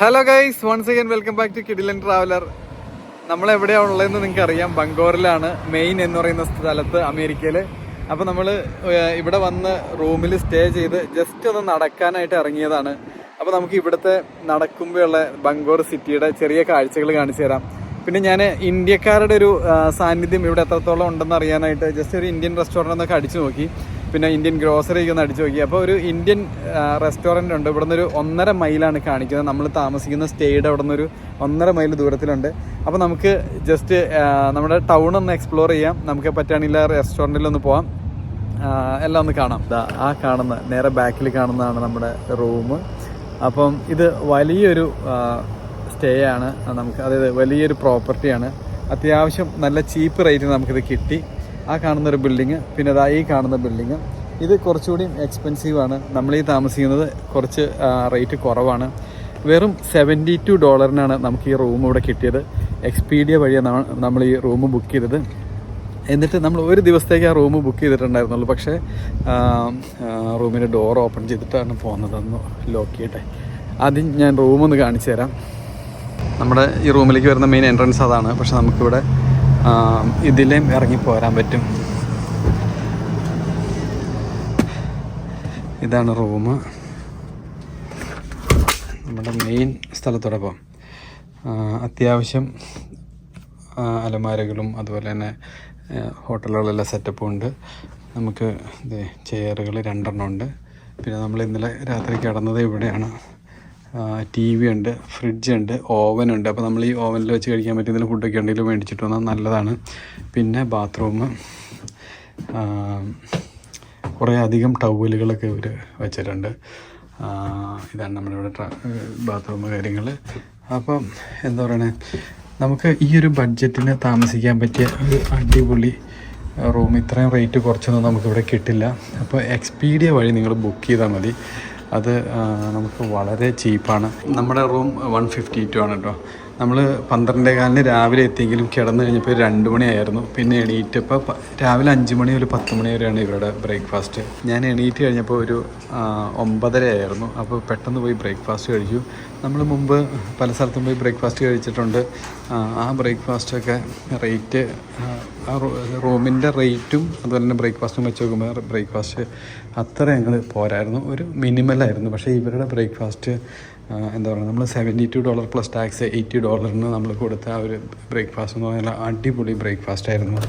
Hello guys once again welcome back to Kidilan traveller നമ്മൾ എവിടെയാണ് ഉള്ളതെന്ന് നിങ്ങൾക്ക് അറിയാം ബംഗോറിലാണ് മെയിൻ എന്ന് പറയുന്ന സ്ഥലത്ത് അമേരിക്കയിൽ അപ്പോൾ നമ്മൾ ഇവിടെ വന്ന് റൂമിൽ സ്റ്റേ ചെയ്ത് ജസ്റ്റ് ഒന്ന് നടക്കാനായിട്ട് ഇറങ്ങിയതാണ്. അപ്പോൾ നമുക്ക് ഇവിടുത്തെ നടക്കുമ്പോഴുള്ള ബംഗോർ സിറ്റിയുടെ ചെറിയ കാഴ്ചകൾ കാണിച്ചു തരാം. പിന്നെ ഞാൻ ഇന്ത്യക്കാരുടെ ഒരു സാന്നിധ്യം ഇവിടെ എത്രത്തോളം ഉണ്ടെന്ന് അറിയാനായിട്ട് ജസ്റ്റ് ഒരു ഇന്ത്യൻ റെസ്റ്റോറന്റ് എന്നൊക്കെ അടിച്ചു നോക്കി. പിന്നെ ഇന്ത്യൻ ഗ്രോസറി ഒന്ന് അടിച്ചു നോക്കി. അപ്പോൾ ഒരു ഇന്ത്യൻ റെസ്റ്റോറന്റ് ഉണ്ട്. ഇവിടെ ഒരു ഒന്നര മൈലാണ് കാണിക്കുന്നത്. നമ്മൾ താമസിക്കുന്ന സ്റ്റേയുടെ അവിടെ നിന്നൊരു ഒന്നര മൈൽ ദൂരത്തിലുണ്ട്. അപ്പോൾ നമുക്ക് ജസ്റ്റ് നമ്മുടെ ടൗൺ ഒന്ന് എക്സ്പ്ലോർ ചെയ്യാം. നമുക്ക് പറ്റുകയാണെങ്കിൽ റെസ്റ്റോറന്റിൽ ഒന്ന് പോവാം. എല്ലാം ഒന്ന് കാണാം. ആ കാണുന്ന നേരെ ബാക്കിൽ കാണുന്നതാണ് നമ്മുടെ റൂം അപ്പം ഇത് വലിയൊരു സ്റ്റേ ആണ്. നമുക്ക് അതായത് വലിയൊരു പ്രോപ്പർട്ടിയാണ് അത്യാവശ്യം നല്ല ചീപ്പ് റേറ്റിന് നമുക്കിത് കിട്ടി. ആ കാണുന്ന ഒരു ബിൽഡിങ് പിന്നെ അതാ ഈ കാണുന്ന ബിൽഡിങ് ഇത് കുറച്ചുകൂടി എക്സ്പെൻസീവാണ് നമ്മൾ ഈ താമസിക്കുന്നത് കുറച്ച് റേറ്റ് കുറവാണ്. വെറും സെവന്റി ടു ഡോളറിനാണ് നമുക്ക് ഈ റൂം ഇവിടെ കിട്ടിയത്. എക്സ്പീഡിയ വഴിയാണ് നമ്മൾ ഈ റൂം ബുക്ക് ചെയ്തത്. എന്നിട്ട് നമ്മൾ ഒരു ദിവസത്തേക്ക് ആ റൂം ബുക്ക് ചെയ്തിട്ടുണ്ടായിരുന്നുള്ളൂ. പക്ഷേ റൂമിന്റെ ഡോർ ഓപ്പൺ ചെയ്തിട്ടാണ് പോകുന്നതെന്ന് ലോക്ക് ചെയ്യട്ടെ. ആദ്യം ഞാൻ റൂമൊന്ന് ഒന്ന് കാണിച്ചു തരാം. നമ്മുടെ ഈ റൂമിലേക്ക് വരുന്ന മെയിൻ എൻട്രൻസ് അതാണ്. പക്ഷെ നമുക്കിവിടെ ആ, ഇതിലേം ഇറങ്ങി പോരാൻ പറ്റും. ഇതാണ് റൂം. നമ്മുടെ മെയിൻ സ്ഥലത്തോടെ പോകാം ആ, അത്യാവശ്യം അലമാരകളും അതുപോലെ തന്നെ ഹോട്ടലുകളെല്ലാം സെറ്റപ്പും ഉണ്ട്. നമുക്ക് ചെയറുകൾ രണ്ടെണ്ണം ഉണ്ട്. പിന്നെ നമ്മൾ ഇന്നലെ രാത്രി കിടന്നത് ഇവിടെയാണ്. ടി വി ഉണ്ട് ഫ്രിഡ്ജ് ഉണ്ട് ഓവൻ ഉണ്ട്. അപ്പോൾ നമ്മൾ ഈ ഓവനിൽ വെച്ച് കഴിക്കാൻ പറ്റുന്ന ഫുഡൊക്കെ ഉണ്ടെങ്കിൽ മേടിച്ചിട്ട് വന്നാൽ നല്ലതാണ്. പിന്നെ ബാത്റൂം കുറേ അധികം ടവലുകളൊക്കെ ഇവർ വെച്ചിട്ടുണ്ട്. ഇതാണ് നമ്മുടെ ഇവിടെ ബാത്റൂം കാര്യങ്ങൾ അപ്പം എന്താ പറയണേ നമുക്ക് ഈ ഒരു ബഡ്ജറ്റിന് താമസിക്കാൻ പറ്റിയ ഒരു അടിപൊളി റൂം ഇത്രയും റേറ്റ് കുറച്ചൊന്നും നമുക്കിവിടെ കിട്ടില്ല. അപ്പോൾ എക്സ്പീഡിയ വഴി നിങ്ങൾ ബുക്ക് ചെയ്താൽ മതി. അത് നമുക്ക് വളരെ ചീപ്പാണ്. നമ്മുടെ റൂം വൺ ഫിഫ്റ്റി ടു ആണ് കേട്ടോ നമ്മൾ പന്ത്രണ്ടേ കാലിന് രാവിലെ എത്തിയെങ്കിലും കിടന്നു കഴിഞ്ഞപ്പോൾ രണ്ട് മണിയായിരുന്നു. പിന്നെ എണീറ്റപ്പോൾ രാവിലെ അഞ്ച് മണി ഒരു പത്ത് മണി വരെയാണ് ഇവരുടെ ബ്രേക്ക്ഫാസ്റ്റ്. ഞാൻ എണീറ്റ് കഴിഞ്ഞപ്പോൾ ഒരു ഒമ്പതര ആയിരുന്നു. അപ്പോൾ പെട്ടെന്ന് പോയി ബ്രേക്ക്ഫാസ്റ്റ് കഴിച്ചു. നമ്മൾ മുമ്പ് പല സ്ഥലത്തും പോയി ബ്രേക്ക്ഫാസ്റ്റ് കഴിച്ചിട്ടുണ്ട്. ആ ബ്രേക്ക്ഫാസ്റ്റൊക്കെ റേറ്റ് ആ റൂമിന്റെ റേറ്റും അതുപോലെ തന്നെ ബ്രേക്ക്ഫാസ്റ്റും വെച്ച് നോക്കുമ്പോൾ ബ്രേക്ക്ഫാസ്റ്റ് അത്ര ഞങ്ങൾ പോരായിരുന്നു. ഒരു മിനിമലായിരുന്നു. പക്ഷേ ഇവരുടെ ബ്രേക്ക്ഫാസ്റ്റ് എന്താ പറയുക നമ്മൾ seventy two dollar plus tax eighty ഡോളറിന് നമ്മൾ കൊടുത്ത ആ ഒരു ബ്രേക്ക്ഫാസ്റ്റ് എന്ന് പറഞ്ഞാൽ അടിപൊളി ബ്രേക്ക്ഫാസ്റ്റ് ആയിരുന്നു.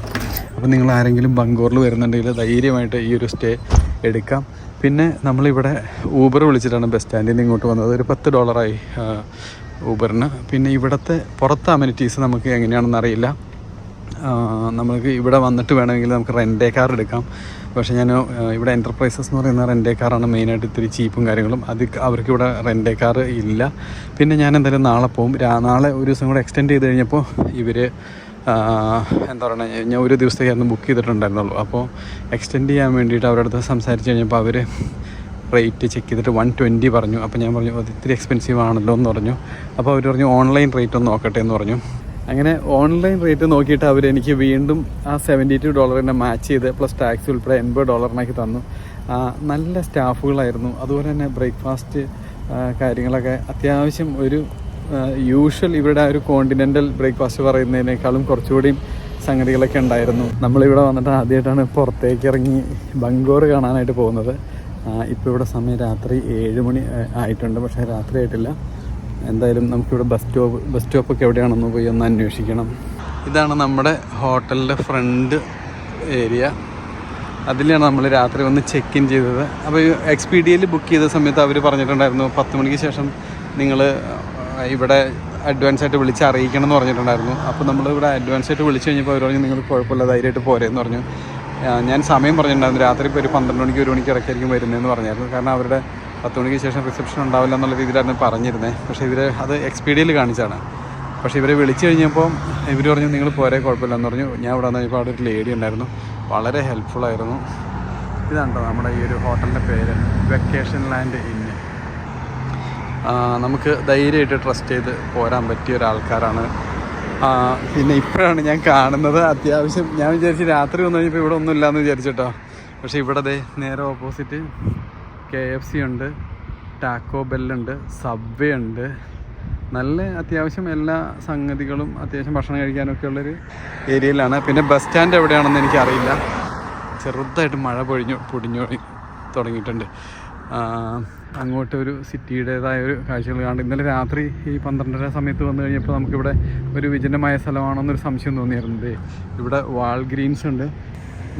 അപ്പോൾ നിങ്ങൾ ആരെങ്കിലും ബംഗൂറിൽ വരുന്നുണ്ടെങ്കിൽ ധൈര്യമായിട്ട് ഈ ഒരു സ്റ്റേ എടുക്കാം. പിന്നെ നമ്മളിവിടെ ഊബർ വിളിച്ചിട്ടാണ് ബസ് സ്റ്റാൻഡിൽ നിന്ന് ഇങ്ങോട്ട് വന്നത്. ഒരു പത്ത് ഡോളറായി ഊബറിന് പിന്നെ ഇവിടുത്തെ പുറത്തെ അമ്യൂണിറ്റീസ് നമുക്ക് എങ്ങനെയാണെന്ന് അറിയില്ല. നമുക്ക് ഇവിടെ വന്നിട്ട് വേണമെങ്കിൽ നമുക്ക് റെന്റേ കാർ എടുക്കാം. പക്ഷേ ഞാൻ ഇവിടെ എന്റർപ്രൈസസ് എന്ന് പറയുന്ന റെന്റേ കാറാണ് മെയിനായിട്ട് ഇത്തിരി ചീപ്പും കാര്യങ്ങളും. അത് അവർക്ക് ഇവിടെ കാർ ഇല്ല. പിന്നെ ഞാൻ എന്തായാലും നാളെ പോകും നാളെ ഒരു ദിവസം കൂടെ എക്സ്റ്റെൻഡ് ചെയ്ത് കഴിഞ്ഞപ്പോൾ ഇവർ എന്താ പറയുക ഞാൻ ഒരു ദിവസത്തേക്കായിരുന്നു ബുക്ക് ചെയ്തിട്ടുണ്ടായിരുന്നുള്ളൂ. അപ്പോൾ എക്സ്റ്റെൻഡ് ചെയ്യാൻ വേണ്ടിയിട്ട് അവരുടെ അടുത്ത് സംസാരിച്ച് കഴിഞ്ഞപ്പോൾ അവർ റേറ്റ് ചെക്ക് ചെയ്തിട്ട് വൺ ട്വന്റി പറഞ്ഞു. അപ്പോൾ ഞാൻ പറഞ്ഞു അത് ഇത്തിരി എക്സ്പെൻസീവ് ആണല്ലോ എന്ന് പറഞ്ഞു. അപ്പോൾ അവർ പറഞ്ഞു ഓൺലൈൻ റേറ്റ് ഒന്ന് നോക്കട്ടെ എന്ന് പറഞ്ഞു. അങ്ങനെ ഓൺലൈൻ റേറ്റ് നോക്കിയിട്ട് അവർ എനിക്ക് വീണ്ടും ആ സെവന്റി ടു ഡോളറിനെ മാച്ച് ചെയ്ത് പ്ലസ് ടാക്സ് ഉൾപ്പെടെ എൺപത് ഡോളറിനാക്കി തന്നു. നല്ല സ്റ്റാഫുകളായിരുന്നു. അതുപോലെ തന്നെ ബ്രേക്ക്ഫാസ്റ്റ് കാര്യങ്ങളൊക്കെ അത്യാവശ്യം ഒരു യൂഷ്വൽ ഇവിടെ ഒരു കോണ്ടിനെന്റൽ ബ്രേക്ക്ഫാസ്റ്റ് പറയുന്നതിനേക്കാളും കുറച്ചുകൂടി സംഗതികളൊക്കെ ഉണ്ടായിരുന്നു. നമ്മളിവിടെ വന്നിട്ട് ആദ്യമായിട്ടാണ് പുറത്തേക്ക് ഇറങ്ങി ബംഗോർ കാണാനായിട്ട് പോകുന്നത്. ഇപ്പോൾ ഇവിടെ സമയം രാത്രി ഏഴ് മണി ആയിട്ടുണ്ട്. പക്ഷേ രാത്രി ആയിട്ടില്ല. എന്തായാലും നമുക്കിവിടെ ബസ് സ്റ്റോപ്പ് ബസ് സ്റ്റോപ്പൊക്കെ എവിടെയാണെന്ന് പോയി ഒന്ന് അന്വേഷിക്കണം. ഇതാണ് നമ്മുടെ ഹോട്ടലിന്റെ ഫ്രണ്ട് ഏരിയ അതിലാണ് നമ്മൾ രാത്രി വന്ന് ചെക്ക് ഇൻ ചെയ്തത്. അപ്പോൾ എക്സ്പീഡിയയിൽ ബുക്ക് ചെയ്ത സമയത്ത് അവർ പറഞ്ഞിട്ടുണ്ടായിരുന്നു പത്ത് മണിക്ക് ശേഷം നിങ്ങൾ ഇവിടെ അഡ്വാൻസ് ആയിട്ട് വിളിച്ച് അറിയിക്കണം എന്ന് പറഞ്ഞിട്ടുണ്ടായിരുന്നു. അപ്പോൾ നമ്മൾ ഇവിടെ അഡ്വാൻസ് ആയിട്ട് വിളിച്ച് കഴിഞ്ഞപ്പോൾ അവർ പറഞ്ഞു നിങ്ങൾ കുഴപ്പമില്ല ധൈര്യമായിട്ട് പോരെന്ന് പറഞ്ഞു. ഞാൻ സമയം പറഞ്ഞിട്ടുണ്ടായിരുന്നു രാത്രി ഇപ്പോൾ ഒരു പന്ത്രണ്ട് മണിക്ക് ഒരു മണിക്ക് ഇറക്കിയായിരിക്കും വരുന്നതെന്ന് പറഞ്ഞായിരുന്നു. കാരണം അവരുടെ പത്ത് മണിക്ക് ശേഷം റിസപ്ഷൻ ഉണ്ടാവില്ല എന്നുള്ള രീതിയിലായിരുന്നു പറഞ്ഞിരുന്നത് പക്ഷേ ഇവർ അത് എക്സ്പീഡിയയിൽ കാണിച്ചാണ്. പക്ഷേ ഇവരെ വിളിച്ചു കഴിഞ്ഞപ്പോൾ ഇവർ പറഞ്ഞു നിങ്ങൾ പോരെ കുഴപ്പമില്ല എന്ന് പറഞ്ഞു. ഞാൻ ഇവിടെ വന്നപ്പോൾ അവിടെ ഒരു ലേഡി ഉണ്ടായിരുന്നു. വളരെ ഹെൽപ്ഫുൾ ആയിരുന്നു. ഇതാണ് നമ്മുടെ ഈ ഒരു ഹോട്ടലിന്റെ പേര്? വെക്കേഷൻ ലാൻഡ് ഇന്ന് നമുക്ക് ധൈര്യമായിട്ട് ട്രസ്റ്റ് ചെയ്ത് പോരാൻ പറ്റിയ ഒരാൾക്കാരാണ്. പിന്നെ ഇപ്പോഴാണ് ഞാൻ കാണുന്നത്. അത്യാവശ്യം ഞാൻ വിചാരിച്ച് രാത്രി വന്നു കഴിഞ്ഞപ്പോൾ ഇവിടെ ഒന്നും ഇല്ലയെന്ന് വിചാരിച്ചിട്ടോ പക്ഷേ ഇവിടെ ദേ നേരെ ഓപ്പോസിറ്റ് കെ എഫ് സി ഉണ്ട് ടാക്കോ ബെല്ലുണ്ട് സബ്വേ ഉണ്ട്. നല്ല അത്യാവശ്യം എല്ലാ സംഗതികളും അത്യാവശ്യം ഭക്ഷണം കഴിക്കാനൊക്കെ ഉള്ളൊരു ഏരിയയിലാണ്. പിന്നെ ബസ് സ്റ്റാൻഡ് എവിടെയാണെന്ന് എനിക്കറിയില്ല. ചെറുതായിട്ട് മഴ പൊഴിഞ്ഞു പൊടിഞ്ഞു തുടങ്ങിയിട്ടുണ്ട്. അങ്ങോട്ട് ഒരു സിറ്റിയുടേതായ ഒരു കാഴ്ചകൾ കാണും ഇന്നലെ രാത്രി ഈ പന്ത്രണ്ടര സമയത്ത് വന്നു കഴിഞ്ഞപ്പോൾ നമുക്കിവിടെ ഒരു വിജനമായ സ്ഥലമാണെന്നൊരു സംശയം തോന്നിയിരുന്നത് ഇവിടെ വാൾ ഗ്രീൻസ് ഉണ്ട്.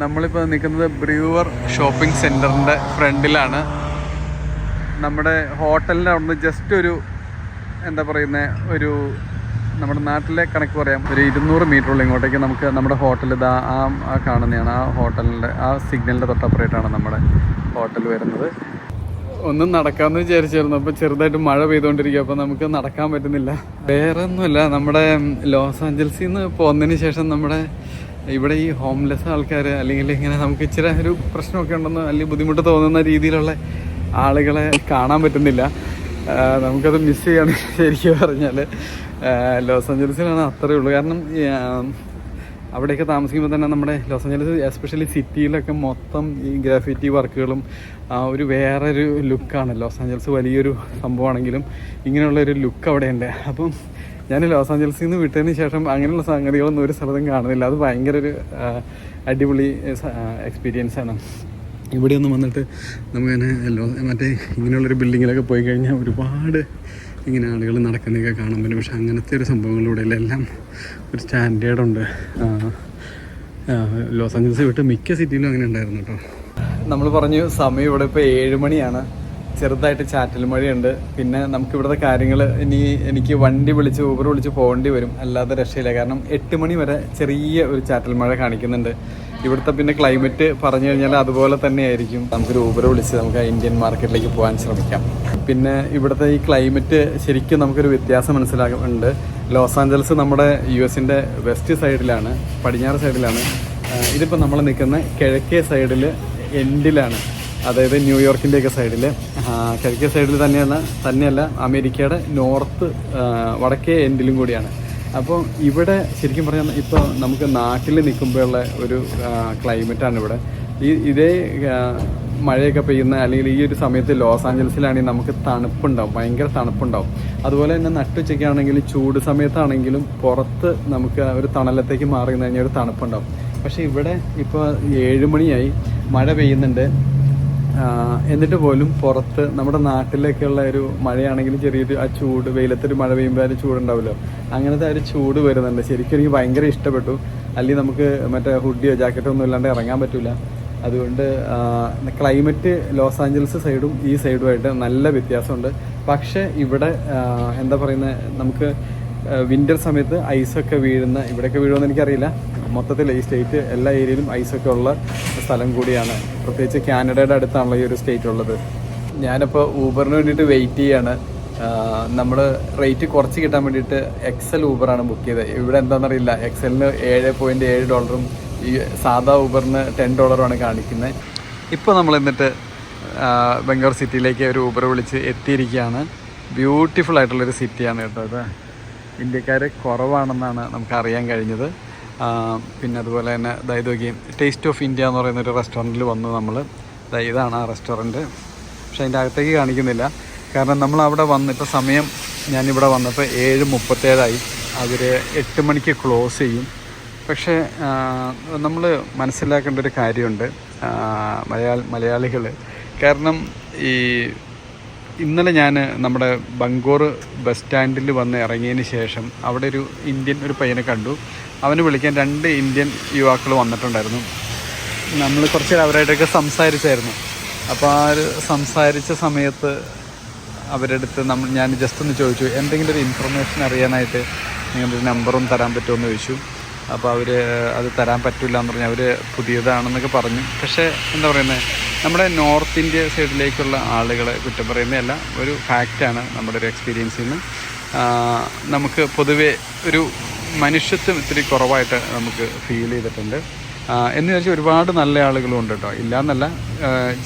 നമ്മളിപ്പോൾ നിൽക്കുന്നത് ബ്രൂവർ ഷോപ്പിംഗ് സെന്ററിന്റെ ഫ്രണ്ടിലാണ്. നമ്മുടെ ഹോട്ടലിന്റെ അവിടുന്ന് ജസ്റ്റ് ഒരു എന്താ പറയുന്നത് ഒരു നമ്മുടെ നാട്ടിലെ കണക്ക് പറയാം. ഒരു ഇരുന്നൂറ് മീറ്ററുള്ള ഇങ്ങോട്ടേക്ക് നമുക്ക് നമ്മുടെ ഹോട്ടൽ ഇതാ ആ ആ കാണുന്നതാണ്. ആ ഹോട്ടലിന്റെ ആ സിഗ്നലിന്റെ തൊട്ടപ്പുറമായിട്ടാണ് നമ്മുടെ ഹോട്ടൽ വരുന്നത്. ഒന്നും നടക്കാമെന്ന് വിചാരിച്ചായിരുന്നു. അപ്പോൾ ചെറുതായിട്ട് മഴ പെയ്തുകൊണ്ടിരിക്കുക അപ്പോൾ നമുക്ക് നടക്കാൻ പറ്റുന്നില്ല. വേറെ ഒന്നുമില്ല നമ്മുടെ ലോസ് ആഞ്ചൽസിൽ നിന്ന് പോന്നതിന് ശേഷം നമ്മുടെ ഇവിടെ ഈ ഹോംലെസ് ആൾക്കാർ അല്ലെങ്കിൽ ഇങ്ങനെ നമുക്ക് ഇച്ചിരി ഒരു പ്രശ്നമൊക്കെ ഉണ്ടെന്ന് അല്ലെങ്കിൽ ബുദ്ധിമുട്ട് തോന്നുന്ന രീതിയിലുള്ള ആളുകളെ കാണാൻ പറ്റുന്നില്ല. നമുക്കത് മിസ് ചെയ്യാണ് ശരിക്കും പറഞ്ഞാൽ ലോസ് ആഞ്ചലസിലാണ് അത്രയേ ഉള്ളൂ. കാരണം അവിടെയൊക്കെ താമസിക്കുമ്പോൾ തന്നെ നമ്മുടെ ലോസ് ആഞ്ചലസ് എസ്പെഷ്യലി സിറ്റിയിലൊക്കെ മൊത്തം ഈ ഗ്രാഫിറ്റി വർക്കുകളും ഒരു വേറൊരു ലുക്കാണ് ലോസ് ആഞ്ചലസ് വലിയൊരു സംഭവമാണെങ്കിലും ഇങ്ങനെയുള്ളൊരു ലുക്ക് അവിടെയുണ്ട്. അപ്പം ഞാൻ ലോസ് ആഞ്ചൽസിൽ നിന്ന് വിട്ടതിന് ശേഷം അങ്ങനെയുള്ള സംഗതികളൊന്നും ഒരു സ്ഥലത്തും കാണുന്നില്ല. അത് ഭയങ്കര ഒരു അടിപൊളി എക്സ്പീരിയൻസ് ആണ്. ഇവിടെ ഒന്ന് വന്നിട്ട് നമുക്കങ്ങനെ മറ്റേ ഇങ്ങനെയുള്ളൊരു ബിൽഡിങ്ങിലൊക്കെ പോയി കഴിഞ്ഞാൽ ഒരുപാട് ഇങ്ങനെ ആളുകൾ നടക്കുന്നതൊക്കെ കാണാൻ പറ്റും. പക്ഷെ അങ്ങനത്തെ ഒരു സംഭവങ്ങളിലൂടെ എല്ലാം ഒരു സ്റ്റാൻഡേർഡ് ഉണ്ട്. ആ, ആ, ലോസ് ആഞ്ചൽസ് വിട്ട് മിക്ക സിറ്റിയിലും അങ്ങനെ ഉണ്ടായിരുന്നു കേട്ടോ. നമ്മൾ പറഞ്ഞു സമയം ഇവിടെ ഇപ്പോൾ ഏഴ് മണിയാണ്. ചെറുതായിട്ട് ചാറ്റൽ മഴയുണ്ട്. പിന്നെ നമുക്ക് ഇവിടുത്തെ കാര്യങ്ങൾ ഇനി എനിക്ക് വണ്ടി വിളിച്ച് ഊബർ വിളിച്ച് പോകേണ്ടി വരും. അല്ലാതെ രക്ഷയില്ല. കാരണം എട്ട് മണി വരെ ചെറിയ ഒരു ചാറ്റൽ മഴ കാണിക്കുന്നുണ്ട്. ഇവിടുത്തെ പിന്നെ ക്ലൈമറ്റ് പറഞ്ഞു കഴിഞ്ഞാൽ അതുപോലെ തന്നെ ആയിരിക്കും നമുക്കൊരു ഊബർ വിളിച്ച് നമുക്ക് ഇന്ത്യൻ മാർക്കറ്റിലേക്ക് പോകാൻ ശ്രമിക്കാം. പിന്നെ ഇവിടുത്തെ ഈ ക്ലൈമറ്റ് ശരിക്കും നമുക്കൊരു വ്യത്യാസം മനസ്സിലാകുന്നുണ്ട് ലോസ് ആഞ്ചലസ് നമ്മുടെ യു എസിന്റെ വെസ്റ്റ് സൈഡിലാണ് പടിഞ്ഞാറ് സൈഡിലാണ് ഇതിപ്പോൾ നമ്മൾ നിൽക്കുന്ന കിഴക്കേ സൈഡിൽ എൻഡിലാണ് അതായത് ന്യൂയോർക്കിന്റെയൊക്കെ സൈഡിൽ കിഴക്കേ സൈഡിൽ തന്നെയാണ് തന്നെയല്ല അമേരിക്കയുടെ നോർത്ത് വടക്കേ എൻഡിലും കൂടിയാണ്. അപ്പോൾ ഇവിടെ ശരിക്കും പറഞ്ഞാൽ ഇപ്പോൾ നമുക്ക് നാട്ടിൽ നിൽക്കുമ്പോഴുള്ള ഒരു ക്ലൈമറ്റാണ് ഇവിടെ. ഈ ഇതേ മഴയൊക്കെ പെയ്യുന്ന അല്ലെങ്കിൽ ഈ ഒരു സമയത്ത് ലോസ് ആഞ്ചലസിലാണെങ്കിൽ നമുക്ക് തണുപ്പുണ്ടാവും ഭയങ്കര തണുപ്പുണ്ടാവും. അതുപോലെ തന്നെ നട്ടുച്ചയ്ക്കാണെങ്കിൽ ചൂട് സമയത്താണെങ്കിലും പുറത്ത് നമുക്ക് ഒരു തണലത്തേക്ക് മാറി കഴിഞ്ഞാൽ ഒരു തണുപ്പുണ്ടാവും. പക്ഷേ ഇവിടെ ഇപ്പോൾ ഏഴ് മണിയായി മഴ പെയ്യുന്നുണ്ട്. എന്നിട്ട് പോലും പുറത്ത് നമ്മുടെ നാട്ടിലേക്കുള്ള ഒരു മഴയാണെങ്കിലും ചെറിയൊരു ആ ചൂട് വെയിലത്തൊരു മഴ പെയ്യുമ്പോൾ അതിന് ചൂടുണ്ടാവുമല്ലോ അങ്ങനത്തെ ഒരു ചൂട് വരുന്നുണ്ട്. ശരിക്കും എനിക്ക് ഭയങ്കര ഇഷ്ടപ്പെട്ടു. അല്ലെങ്കിൽ നമുക്ക് മറ്റേ ഹുഡിയോ ജാക്കറ്റോ ഒന്നും ഇല്ലാണ്ട് ഇറങ്ങാൻ പറ്റില്ല അതുകൊണ്ട് ക്ലൈമറ്റ് ലോസ് ആഞ്ചലസ് സൈഡും ഈ സൈഡുമായിട്ട് നല്ല വ്യത്യാസമുണ്ട്. പക്ഷേ ഇവിടെ എന്താ പറയുന്നത് നമുക്ക് വിന്റർ സമയത്ത് ഐസൊക്കെ വീഴുന്ന ഇവിടെയൊക്കെ വീഴുമെന്ന് എനിക്കറിയില്ല. മൊത്തത്തിൽ ഈ സ്റ്റേറ്റ് എല്ലാ ഏരിയയിലും ഐസൊക്കെ ഉള്ള സ്ഥലം കൂടിയാണ്. പ്രത്യേകിച്ച് കാനഡയുടെ അടുത്താണല്ലോ ഈ ഒരു സ്റ്റേറ്റ് ഉള്ളത്. ഞാനിപ്പോൾ ഊബറിന് വേണ്ടിയിട്ട് വെയിറ്റ് ചെയ്യാണ്. നമ്മൾ റേറ്റ് കുറച്ച് കിട്ടാൻ വേണ്ടിയിട്ട് എക്സൽ ഊബറാണ് ബുക്ക് ചെയ്തത്. ഇവിടെ എന്താണെന്നറിയില്ല. എക്സലിന് ഏഴ് പോയിന്റ് ഏഴ് ഡോളറും ഈ സാധാ ഊബറിന് ടെൻ ഡോളറുമാണ് കാണിക്കുന്നത്. ഇപ്പോൾ നമ്മൾ എന്നിട്ട് ബംഗളൂർ സിറ്റിയിലേക്ക് ഒരു ഊബർ വിളിച്ച് എത്തിയിരിക്കുകയാണ്. ബ്യൂട്ടിഫുൾ ആയിട്ടുള്ളൊരു സിറ്റിയാണ് കേട്ടോ അത് ഇന്ത്യക്കാർ കുറവാണെന്നാണ് നമുക്ക് അറിയാൻ കഴിഞ്ഞത്. പിന്നെ അതുപോലെ തന്നെ അതായത് നോക്കിയും ടേസ്റ്റ് ഓഫ് ഇന്ത്യ എന്ന് പറയുന്ന ഒരു റെസ്റ്റോറന്റിൽ വന്നു നമ്മൾ ഇതാണ് ആ റെസ്റ്റോറന്റ് പക്ഷേ അതിന്റെ അകത്തേക്ക് കാണിക്കുന്നില്ല. കാരണം നമ്മൾ അവിടെ വന്ന് ഇപ്പോൾ സമയം ഞാനിവിടെ വന്നപ്പോൾ ഏഴ് മുപ്പത്തേഴായി. അവർ എട്ട് മണിക്ക് ക്ലോസ് ചെയ്യും. പക്ഷേ നമ്മൾ മനസ്സിലാക്കേണ്ട ഒരു കാര്യമുണ്ട് മലയാള മലയാളികൾ കാരണം ഈ ഇന്നലെ ഞാൻ നമ്മുടെ ബംഗൂർ ബസ് സ്റ്റാൻഡിൽ വന്ന് ഇറങ്ങിയതിന് ശേഷം അവിടെ ഒരു ഇന്ത്യൻ ഒരു പയ്യനെ കണ്ടു. അവന് വിളിക്കാൻ രണ്ട് ഇന്ത്യൻ യുവാക്കൾ വന്നിട്ടുണ്ടായിരുന്നു. നമ്മൾ കുറച്ച് അവരായിട്ടൊക്കെ സംസാരിച്ചായിരുന്നു. അപ്പോൾ ആ ഒരു സംസാരിച്ച സമയത്ത് അവരുടെ അടുത്ത് നമ്മൾ ഞാൻ ജസ്റ്റ് ഒന്ന് ചോദിച്ചു എന്തെങ്കിലും ഒരു ഇൻഫർമേഷൻ അറിയാനായിട്ട് നിങ്ങളുടെ നമ്പറും തരാൻ പറ്റുമോ? എന്ന് ചോദിച്ചു. അപ്പോൾ അവർ അത് തരാൻ പറ്റില്ല എന്ന് പറഞ്ഞു. അവർ പുതിയതാണെന്നൊക്കെ പറഞ്ഞു. പക്ഷേ എന്താ പറയുന്നത് നമ്മുടെ നോർത്ത് ഇന്ത്യ സൈഡിലേക്കുള്ള ആളുകളെ കുറ്റം പറയുന്നതല്ല ഒരു ഫാക്റ്റാണ് നമ്മുടെ ഒരു എക്സ്പീരിയൻസിൽ നിന്ന് നമുക്ക് പൊതുവെ ഒരു മനുഷ്യത്വം ഇത്തിരി കുറവായിട്ട് നമുക്ക് ഫീൽ ചെയ്തിട്ടുണ്ട്. എന്ന് വെച്ചാൽ ഒരുപാട് നല്ല ആളുകളും ഉണ്ട് കേട്ടോ ഇല്ലയെന്നല്ല